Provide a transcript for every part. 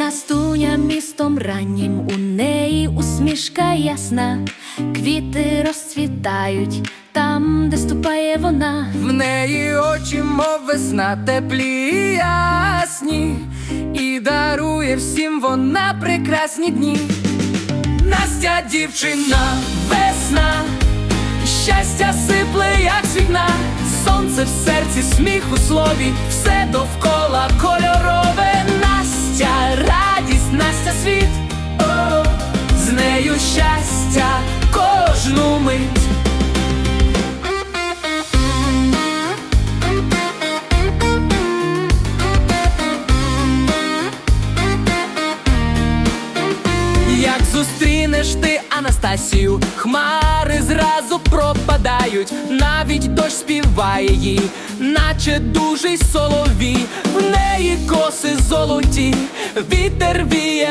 Настуня містом раннім, у неї усмішка ясна, квіти розцвітають там, де ступає вона. В неї очі, мов весна, теплі ясні, і дарує всім вона прекрасні дні. Настя дівчина, весна, щастя сипле, як з вікна, сонце в серці, сміх у слові, все довкола кольорове. Кожну мить. Як зустрінеш ти Анастасію, хмари зразу пропадають, навіть дощ співає їй, наче дужий соловій, в неї коси золоті, вітер віє,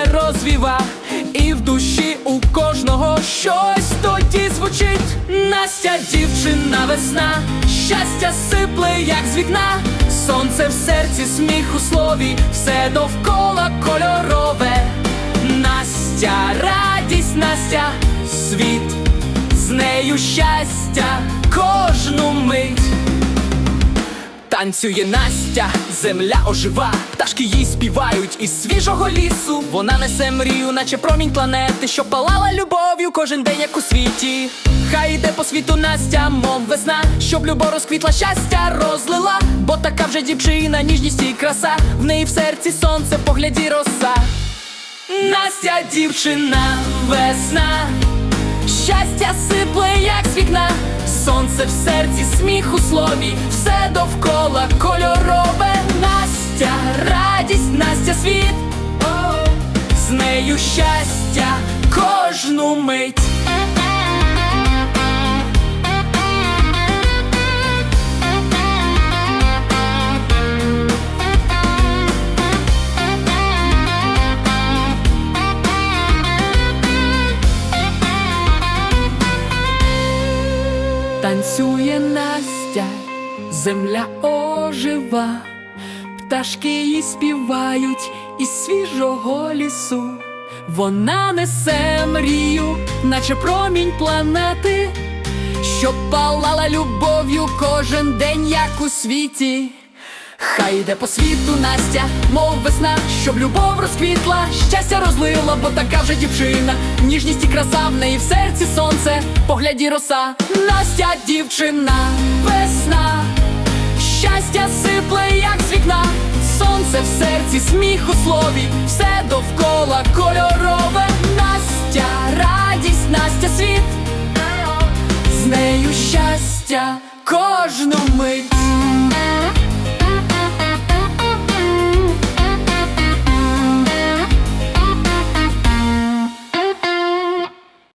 звучить. Настя, дівчина, весна, щастя сипле, як з вікна, сонце в серці, сміх у слові, все довкола кольорове. Настя, радість, Настя, світ, з нею щастя кожну мить. Танцює Настя, земля ожива, пташки їй співають із свіжого лісу. Вона несе мрію, наче промінь планети, що палала любов'ю кожен день, як у світі. Хай йде по світу Настя, мов весна, щоб любов розквітла, щастя розлила, бо така вже дівчина, ніжність і краса, в неї в серці сонце, в погляді роса. Настя дівчина, весна, щастя сипле, як вікна, сонце в серці, сміх у слові, все довкола кольорове. Настя, радість, Настя світ, з нею щастя кожну мить. Танцює Настя, земля ожива, пташки їй співають із свіжого лісу. Вона несе мрію, наче промінь планети, що палала любов'ю кожен день, як у світі. Хай йде по світу Настя, мов весна, щоб любов розквітла, щастя розлила, бо така вже дівчина, ніжність і краса в неї в серці сонце, погляді роса, Настя дівчина, весна, щастя сипле, як з вікна, сонце в серці, сміх у слові, все довкола кольорове, Настя, радість, Настя світ, з нею щастя кожну мить.